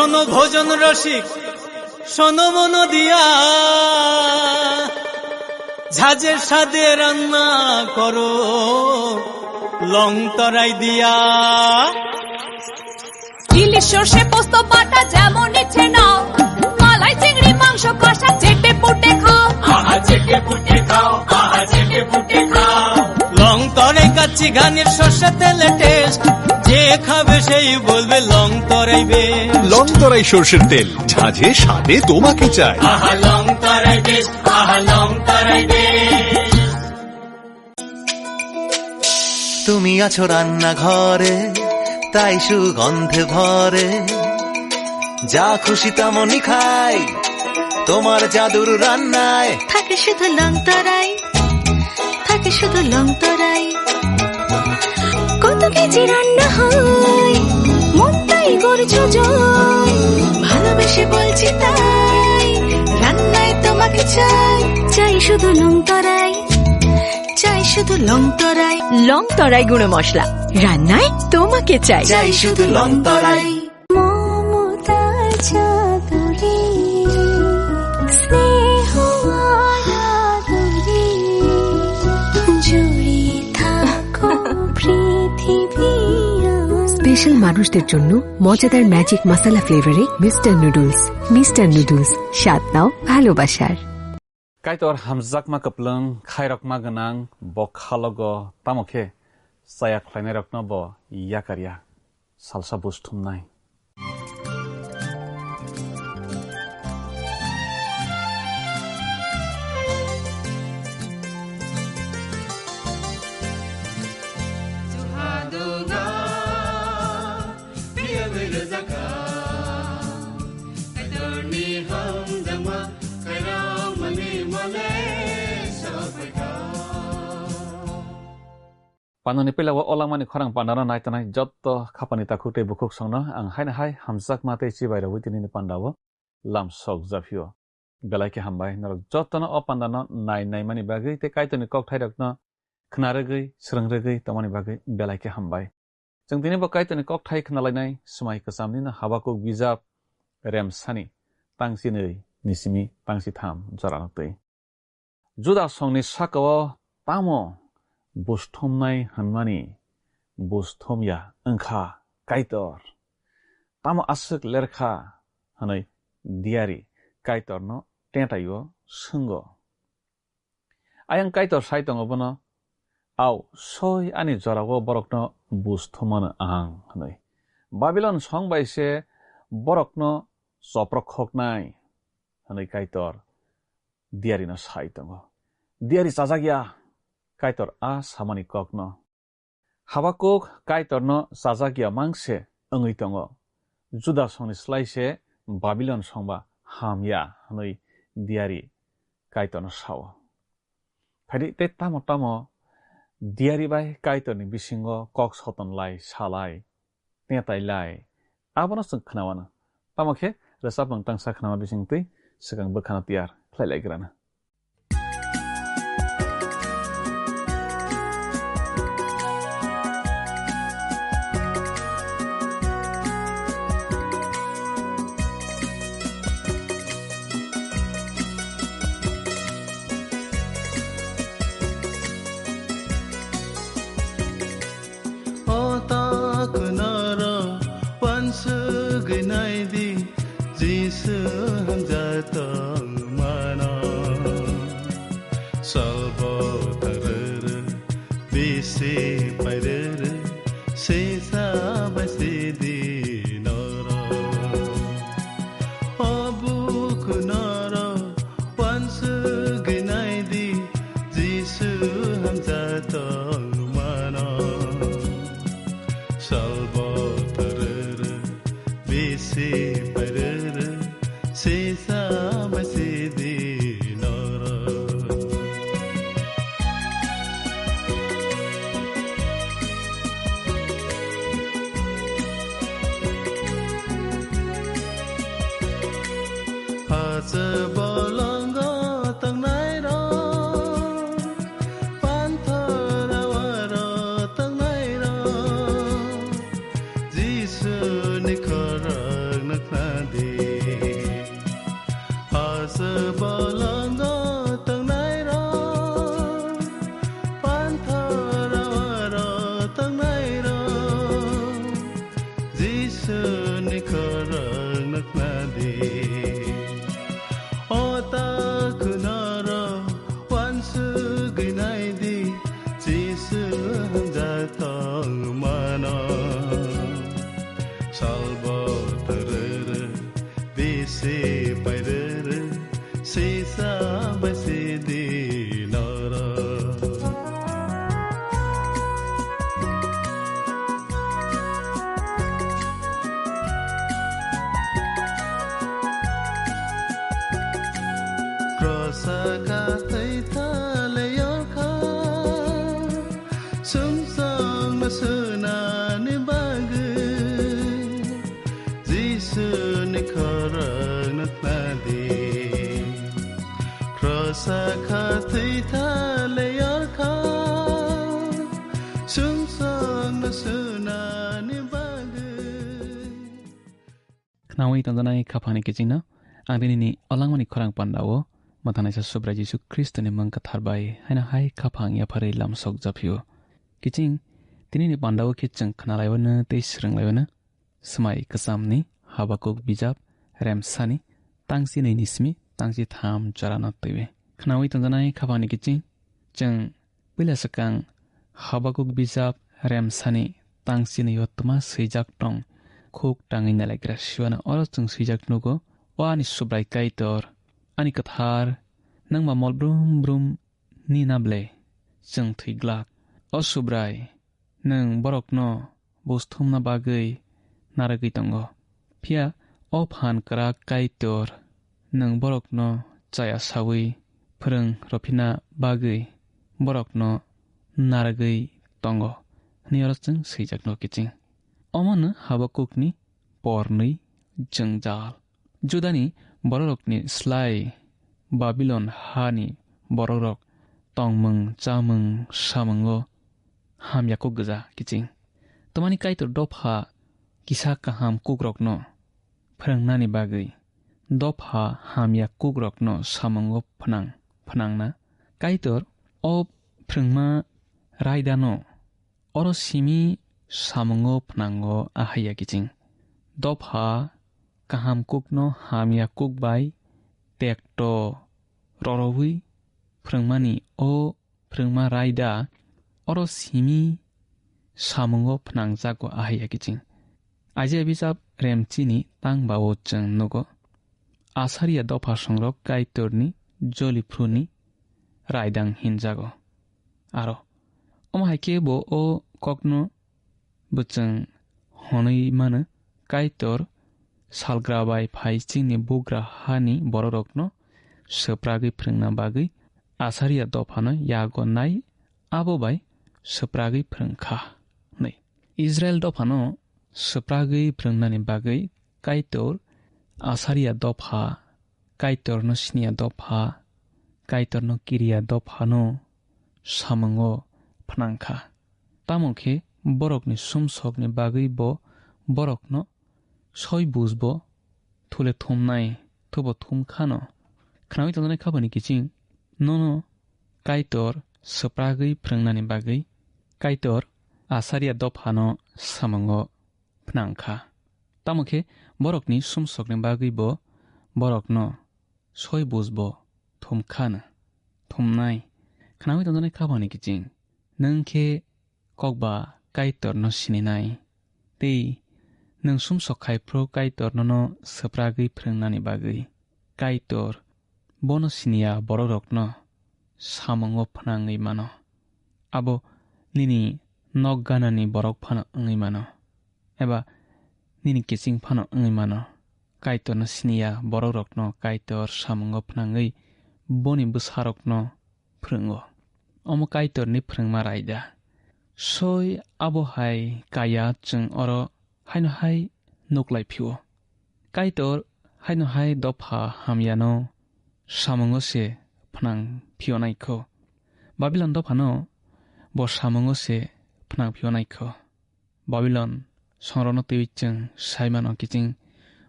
শোনো ভোজন রসিক শোনো মন দিয়া। ঝাঁঝের সাদে রান্না করো লং তরাই দিয়া। ইলিশ সর্ষে পোস্ত বাটা যেমন ইচ্ছে নাও মালাই চিংড়ি মাংস কষা চেটে পুটে খাও। আহা চেটে পুটে খাও আহা চেটে পুটে খাও। লং তরাই কাচ্চি ঘানির সর্ষে তেলে টেস্ট যে খাবে সেই বলবে লং তরাই বেশ লং তরাই সর্ষের তেল। ঝাঁঝে স্বাদে তোমাকে চাই। আহা লং তরাই বেশ আহা লং তরাই বেশ তুমি আছো রান্নাঘরে তাই সুগন্ধে ভরে। যা খুশি তেমনই খাই তোমার জাদুর রান্নায়। থাকে শুধু লং তরাই থাকে শুধু লং তরাই। কেজি রান্না হয় মনটাই করছ জয়। ভালোবেসে বলছি তাই রান্নায় তোমাকে চাই। চাই শুধু লং তরাই চাই শুধু লং তরাই। লং তরাই গুঁড়ো মশলা রান্নায় তোমাকে চাই। চাই শুধু লং তরাই। মমতার চাদরে মানুষদের জন্য মজাদার ম্যাজিক মশলা ফ্লেভারে মিস্টার নুডলস মিস্টার নুডলস স্বাদ নাও ভালোবাসার Kaitor hamzak ma kaplung khairok ma ganang bo khalogo tamokhe sayak khlainai rokno tanai jotto khapani ta khute bukhuk songno ang haina hai hamzak ma te chi baira witini ni pandawo lam sok jafio belai ke hambai norok jotto o pandano nai nai mani bagai te kaitoni kok thai rokno khnaregei srangregei tamani bagai belai ke hambai जों दिनै बकाइतनि कक Thai खोनालायनाय समाय गोसामनिनो हाबाखौ बिजाब RAM सानि पांसिनै निसिमि पांसि थाम जरानतै जुदा संनि साकाव तामो बुस्थमनाय हानमानि बुस्थमया ओंखा काइतर तामो आसक लेरखा हनै दियारि काइतरनो टेंटायो सोंगो आयं काइतर साइतङबनो आव सय आनि जरागो बरकनो बुस्थमन आं हनै बाबिलन सं बाइसे बरकनो सप्रखकनाय हनै काइतर दियारिनो साइतङो दियारि चाजागिया kaitor a samani kokno. Habakuk kaitor no sajagia mangse ongui tongo. Juda songni slaise Babylon songba hamya hanoi diari kaitor no sawo. Phari te tamo tamo diari bai kaitor ni bisingo kok soton lai salai tetai lai abono sung khnawana. Pamokhe rasa pangtang sa khnawa bising tui sekang bekhana tiar khlai lai grana. because नावै तन्दनाय खाफाने नि अलाङमा नि खरां पन्दा हो। मथानाय सा सुब्रा जिसु ख्रिस्तनि मङ्का थारबाय होइन हाय खाफाङ या फरै लाम सक जफियो। किचिं खनालाई होइन त्यही खनालायवन होइन समाई कसाम कसामनि हावाको बिजाब रेमसानि ताङ्सी नै निस्मि ताङ्सी थाम चरा नै khnawi tangjanai khabani kiching chang pila sakang habakuk bisap rem sani tangsin yotma sijak tong, khuk tangi na lagra, shiwana oro chung sijak nugo wani subrai kai tor ani kathar nang ma mol brum brum ni na ble chung thui glak o subrai nang borok no busthum na bagai naragi tongo pia o phan kra kai tor nang borok no, chaya फोरों रफिना बागै बरकनो नारगै तंग नियरसजों सैजागन किचिं। अमन हाबाकुकनि पर्नै जोंजाल। जुदानि बररकनि स्लाय बाबिलन हानि बररक तंमों जामों सामोंगो हामयाको गोजा किचिं। तमानि कायतो दफा किसा काहाम कुग्रकनो फोरोंनानि बागै दफा हामिया कुग्रकनो सामोंगो फनां। phnangna kaitor ob phringma raidano oro simi samungo phnango ahaya kiching dop ha kaham kukno hamya kukbai tekto rorobui phringmani o phringma raida oro simi samungo phnangjago ahaya kiching আজে বিজাব রেমচিনি তাং বাও চং নগো আসারিয়া দফা সংরক গাইতরনি jolifruni raidang hinjago aro omo haike bo o kokno bwchang honoi mano kaitor salgrabai phai chingni bugra hani bororokno sopragui phwrungna bagui asaria dofano yago nai abo bai sopragui phwrungkha nei israel dofano sopragui phwrungnani bagui kaitor asaria dopha kaitor no siniya dopha kaitor no kiriya dopha no samungo phnangkha tamokhe borokni sumsokni bagui bo borokno soi buzbo thule thumnai thubo thumkhano khnawi tongnai khabani kiching nono kaitor sopragui phrungnani bagui kaitor asaria dophano samango phnangkha tamokhe borokni sumsokni bagui thumkhana thumnai khnawi tongnai khabani kiching nungkhe kokba kaitor no sininai tei nung sumsok khaipro kaitor no no sopragui phrungnani bagui kaitor bono sinia bororok no samongo phanangui mano abo nini nogganani borok phano ongui mano eba nini kiching phano ongui mano kaitor no sinia borok no kaitor samongo phanangui boni bwsarok no phrungo omo kaitor ni phrungma raida soi abo hai kaya chung oro haino hai nuklai phio kaitor haino hai dopha hamyano samongo se phnang phio naikho babilon dophano bo samongo se phnang phio naikho babilon songrono tei chung saimano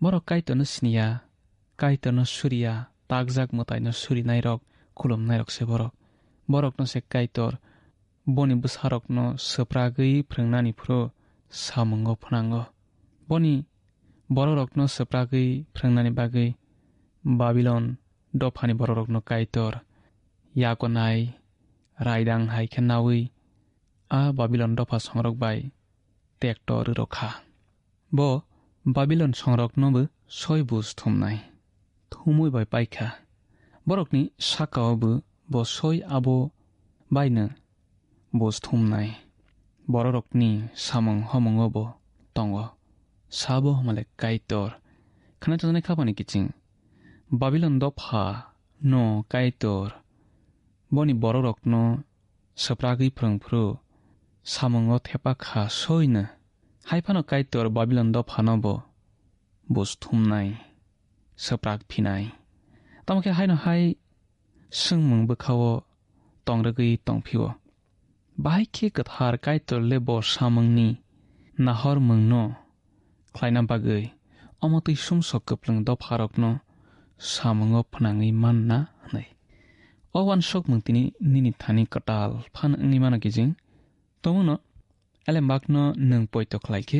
moro kaitono siniya kaitono suriya takjak mwtai no suri nairok khulum nairok se borok borok no se kaitor boni busarok no sopragui phrengnani phuro samungo phanango boni bororok no sopragui phrengnani bagui babilon dophani bororok no kaitor yakonai raidang haikhenawi a babilon dopha songrok bai tektor rokha bo बाबिलन संरकनोबो सय बुज थुमनाय थुमै bye पाइखा बरकनि साकावबो ब सय आबो बायनो बुज थुमनाय बर रकनि सामं हमङबो दङ साबो हमाले काइतर खोनाथानाय खाबानि किचिं बाबिलन दफा न काइतर बनि बर रकनो सोप्रागै फोरोंफ्रु सामङो थेपाखा सयनो हाइन कयत्योर बविलन दफान बस्रा फिना हाइन है सङ म बाउ टङ गी टो बाेब सा मिनी नहर मङन खै अमतै सङ सक खुङ दफारकन सामङ फनाङ मै अन सक मङतिनी निथान कताल फानी मकिजिङ तम एलेम्बाकनो नों पयत ख्लायखे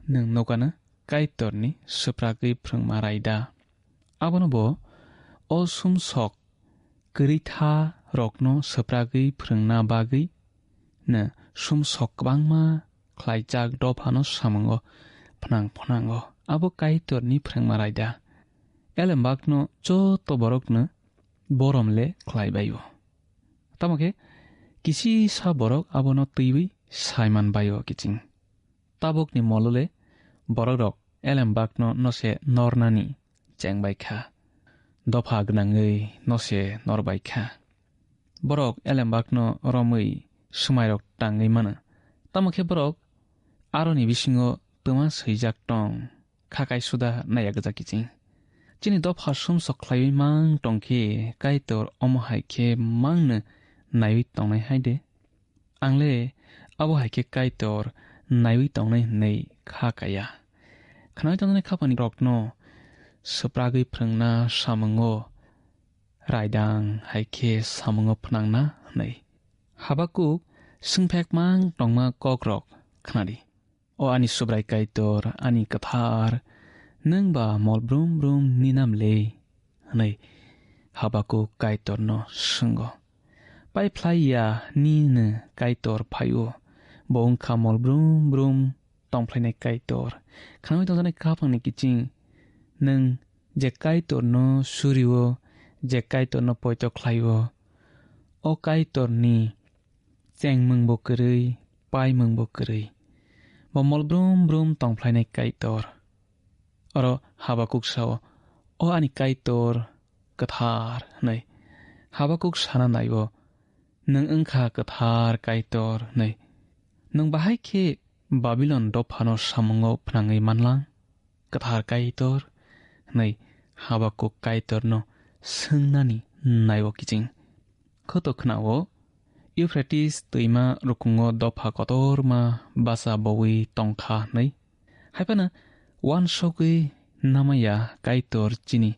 नों नौकानो काइतरनि सुप्रागै फ्रों मारायदा आबनो बो अ सुमसक गैथा रकनो सुप्रागै फ्रोंना बागै नो सुमसक गोबांमा ख्लायजाक दफानो सामङो फोनां फोनाङो आबो काइतरनि Saiman bayo kiching. Tabuk ni molole borok elem bak no no se nornani cheng bai kha. Dopha gnangei no se nor bai kha. Borok elem bak no romui sumai rok tangei mana. Tamakhe borok aro ni bisingo তোমা সৈজাক টং খাকাই সুদা নাইয়াগজা কিচিং চিনি দফ হাসুম সখ্লাই মাং টংকে কাই তোর অমহাই খে মাংন নাইবি টংনাই হাইদে আংলে अब हायखे काइतर नायै तंनाय होननै खाकाया खानाय तंनाय खापानि रकनो सोप्रागै फोरोंना सामङो रायदां हायखे सामङो फोनांना होननै हाबाकु सोंफेक मां टंमा कक्रक खानादि अ आनि सुब्राय काइतर आनि कथार नों बा मल ब्रुम ब्रुम निनामले होनै हाबाकु काइतरनो सोंगो पाइ फ्लाइया निनो काइतर फायो Boon kamol brum brum tong plane kai tor khanoi tong jane kha phang ni kiching nang je kai tor no suriwo je kai tor no poito khlaiwo o kai tor ni cheng mung bo krei pai mung bo krei bomol brum brum tong plane kai tor oro habakuk sao o ani kai tor kathar nei habakuk sana naiwo nang angkha kathar kai tor nei नों bahai ke Babylon do phano samungo phnangai manlang kathar kaitor nei Habakuk kaitor no sungnani naiwo kiching khoto khnawo Euphrates তৈমা রুকুঙ্গ দফা কতর মা বাসা বউই টংখা নই হাইপানা one সকুই নামাইয়া কাইতর চিনি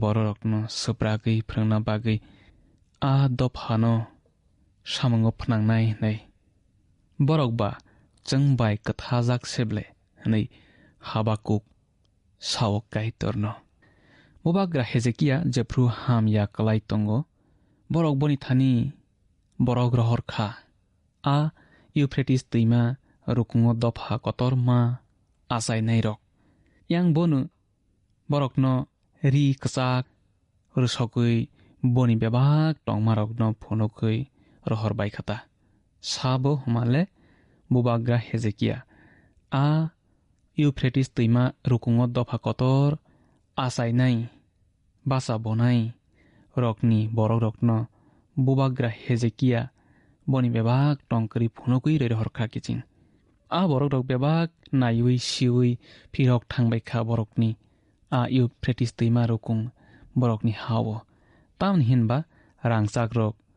বড় রকন সোপ্রাগৈ ফ্রংনা বাগৈ আ দফানো সামঙ্গ ফ্রাংনাই নাই borokba chwng bai kwthajak seble hwnei habakuk sawok kai torno mubagra hezekia jefru ham ya kalai tongo borok boni thani borok rohor kha a Euphrates তৈমা রুকুঙ দফা কতর মা আসাই নাই রক ইয়াং বনু বরকন রি কচাক রসকৈ বনি বেবাক টংমা রকন ফনকৈ রহর বাইখাতা sabo humale bubagra hezekia a Euphrates তৈমা রুকুঙত দফা কতর আসাই নাই বাসা বনাই রকনি বড় রত্ন বুবাগ্রা হেজেকিয়া বনি বেবাক টংকরি ফুনকুই রে হরখা কিচিং आ borok rok bebak naiwi siwi phirok thangbaikha borokni a euphrates दैमा rokung borokni hawo tamni hinba rangchak rok nana bagui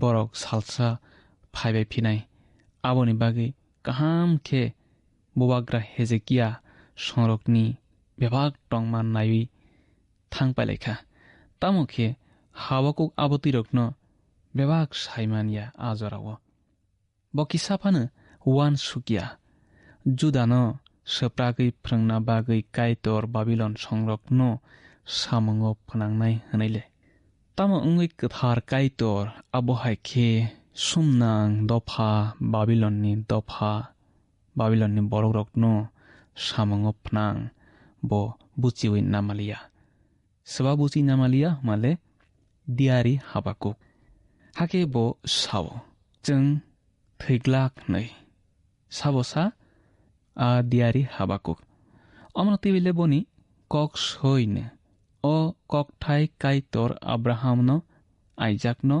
borok salsa phaibai phinai aboni bagui kaham khe bobagra hezekia sonrokni bebak tongma naiwi थांपायलायखा तामोखे हावाको आबोतिरक्न बेबाक साइमानिया आजराव बकिसाफानो वान सुकिया जुदानो सोप्रागै फोरोंना बागै काइतर बाबिलन संरक्न सामङो फोनांनाय होनायले tamo ungui kwthar kaitor abo hai khe sumnang dopha Babylon ni dopha Babylon ni borok rok no samango phnang bo buchiwi namalia swa buchi namalia male diari habakuk hake bo sao chung thaiglak nei sabosa a diari habakuk amra tibile boni koks hoine o kok thai kai tor abraham no isaac no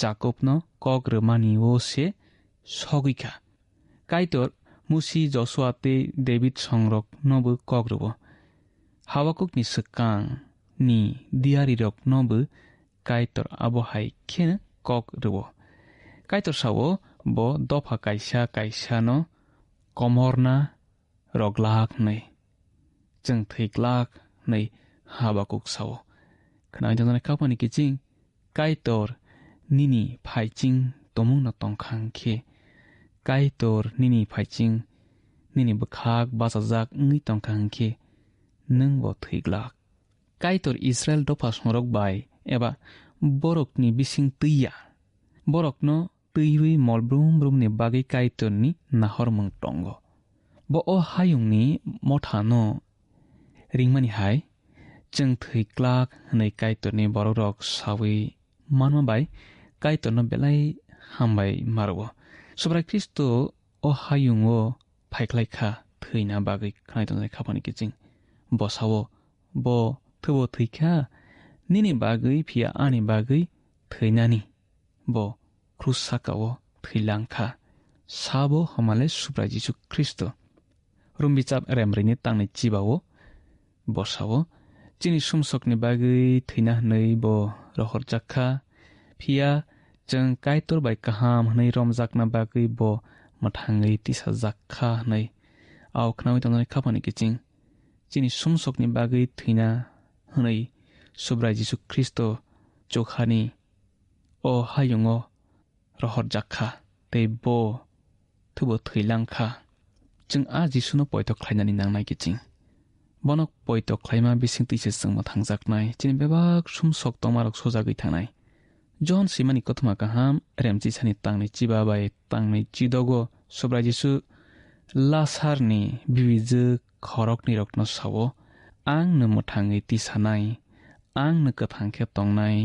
jacob no kok remani o se sogika kai tor musi joshua te david songrok nobu kok rubo hawakuk ni sekang ni diari rok nobu kai tor abohai ken kok rubo kai tor sawo bo dofa kaisa kaisa no komorna roglak nei chengthiklak nei 하박국 사오. 그나이 전에 까보니 기징 까이토 니니 파이징 도몽나 똥캉케 까이토 니니 파이징 니니 박학 바사작 응이 똥캉케 능보 트이글락 까이토 이스라엘 도파 소록 바이 에바 বরকনি বিসিং তৈয়া বরকন তৈবই মলব্রুম ব্রুমনি বাগি কাইতনি নাহর মং টঙ্গ ব ও হায়ুংনি মঠানো রিংমানি high थैग्लाक होनै काइतरनि बर' रक सावै मानमाबाय काइतरनो बेलाय हामबाय मारव सब्राय Christ अ हायुङो फाइख्लायखा थैना बागै खोनायदों खापानि किचिं बसावो ब थोबो थैखा निनि बागै फिया आनि बागै थैनानि ब क्रुस साकावो थैलांखा साबो हमाले सुब्रा जिसु ख्रिस्ट रुम्बिचाप रेमरिनि तांनै चिबावो बसावो chini sumsokni bagui thina hnai bo rohor jakha phia chang kai tor bai kaham hnai rom jakna bagui bo mathangai tisa jakha hnai aw khnawai tanai khapani kiching chini sumsokni bagui thina hnai subrai jisu kristo chokhani o hayungo rohor jakha tei bo, thubo thilangkha chung a jisu no poito khlainani nangnai kiching 번억 보이또 클라이마 비싱 티시승마 당작나이 진 배박 숨속 동마럭 소작이 타나이 전 시마니 코트마카 함 렘지 산이 땅니 지바바이 땅니 지도고 소브라지수 라사르니 비비즈 খরকনি রকন সাব আং নো মথাঙে তি সানাই আং no কথাংখে টংনাই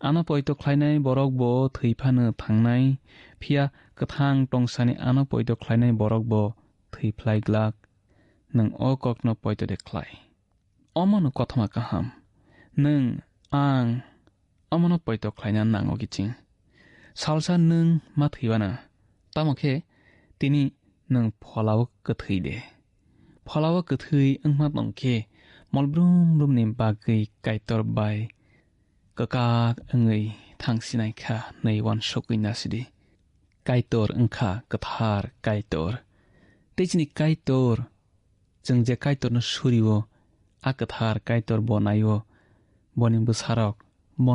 আনা পয়তো খ্লাইনাই বরক ব থৈফানো থাংনাই ফিয়া কথাং টংসানি আনা পয়তো খ্লাইনাই বরক ব থৈফ্লাইগ্লাক នឹងអូកកណពុយទៅដេខ្លៃអមនគាត់មកហាំនឹងអាងអមនពុយទៅខ្លៃណានងអគិជីសាលសានឹងមកធីវណាតាមខេទីនេះនឹងផលោកកធីដេផលោកកធីអឹងមកនងខេមលព្រមរំនិមបាគីកៃតរបាយកកាអងីທາງស៊ីណៃខានៃវ៉ាន់សុគីណាស៊ីឌីកៃតរអង្ខាកថារកៃតរទេជនីកៃតរ যে কাইতর সুরিও আক থার কাইতর বনাইও বনিবু সারক বন